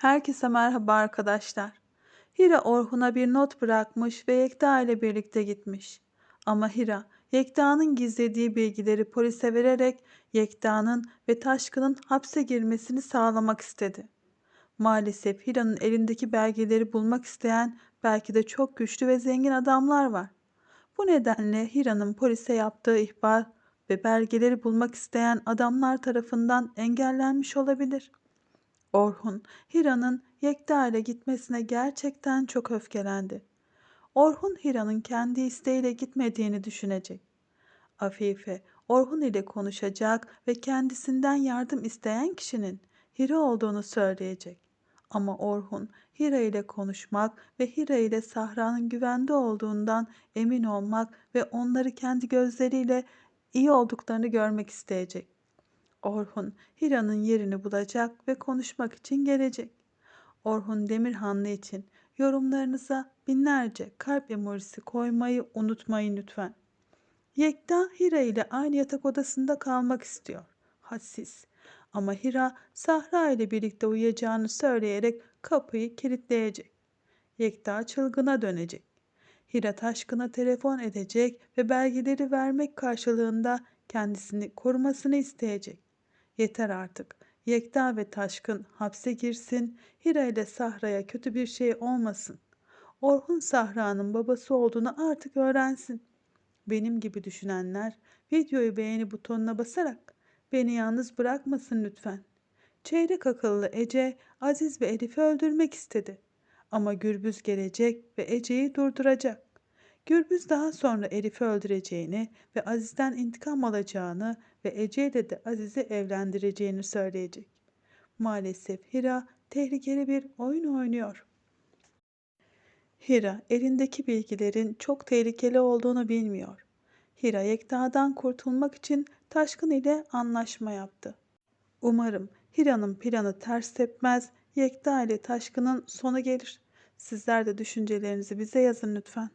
Herkese merhaba arkadaşlar. Hira Orhun'a bir not bırakmış ve Yekta ile birlikte gitmiş. Ama Hira, Yekta'nın gizlediği bilgileri polise vererek Yekta'nın ve Taşkın'ın hapse girmesini sağlamak istedi. Maalesef Hira'nın elindeki belgeleri bulmak isteyen belki de çok güçlü ve zengin adamlar var. Bu nedenle Hira'nın polise yaptığı ihbar ve belgeleri bulmak isteyen adamlar tarafından engellenmiş olabilir. Orhun, Hira'nın Yekta ile gitmesine gerçekten çok öfkelendi. Orhun Hira'nın kendi isteğiyle gitmediğini düşünecek. Afife, Orhun ile konuşacak ve kendisinden yardım isteyen kişinin Hira olduğunu söyleyecek. Ama Orhun, Hira ile konuşmak ve Hira ile Sahra'nın güvende olduğundan emin olmak ve onları kendi gözleriyle iyi olduklarını görmek isteyecek. Orhun, Hira'nın yerini bulacak ve konuşmak için gelecek. Orhun Demirhanlı için yorumlarınıza binlerce kalp emojisi koymayı unutmayın lütfen. Yekta Hira ile aynı yatak odasında kalmak istiyor. Hassiz. Ama Hira Sahra ile birlikte uyuyacağını söyleyerek kapıyı kilitleyecek. Yekta çılgına dönecek. Hira Taşkın'a telefon edecek ve belgeleri vermek karşılığında kendisini korumasını isteyecek. Yeter artık. Yekta ve Taşkın hapse girsin, Hira ile Sahra'ya kötü bir şey olmasın. Orhun Sahra'nın babası olduğunu artık öğrensin. Benim gibi düşünenler videoyu beğeni butonuna basarak beni yalnız bırakmasın lütfen. Çeyrek akıllı Ece, Aziz ve Elif'i öldürmek istedi. Ama Gürbüz gelecek ve Ece'yi durduracak. Gürbüz daha sonra Elif'i öldüreceğini ve Aziz'den intikam alacağını ve Ece ile de Aziz'i evlendireceğini söyleyecek. Maalesef Hira tehlikeli bir oyun oynuyor. Hira elindeki bilgilerin çok tehlikeli olduğunu bilmiyor. Hira Yekta'dan kurtulmak için Taşkın ile anlaşma yaptı. Umarım Hira'nın planı ters tepmez, Yekta ile Taşkın'ın sonu gelir. Sizler de düşüncelerinizi bize yazın lütfen.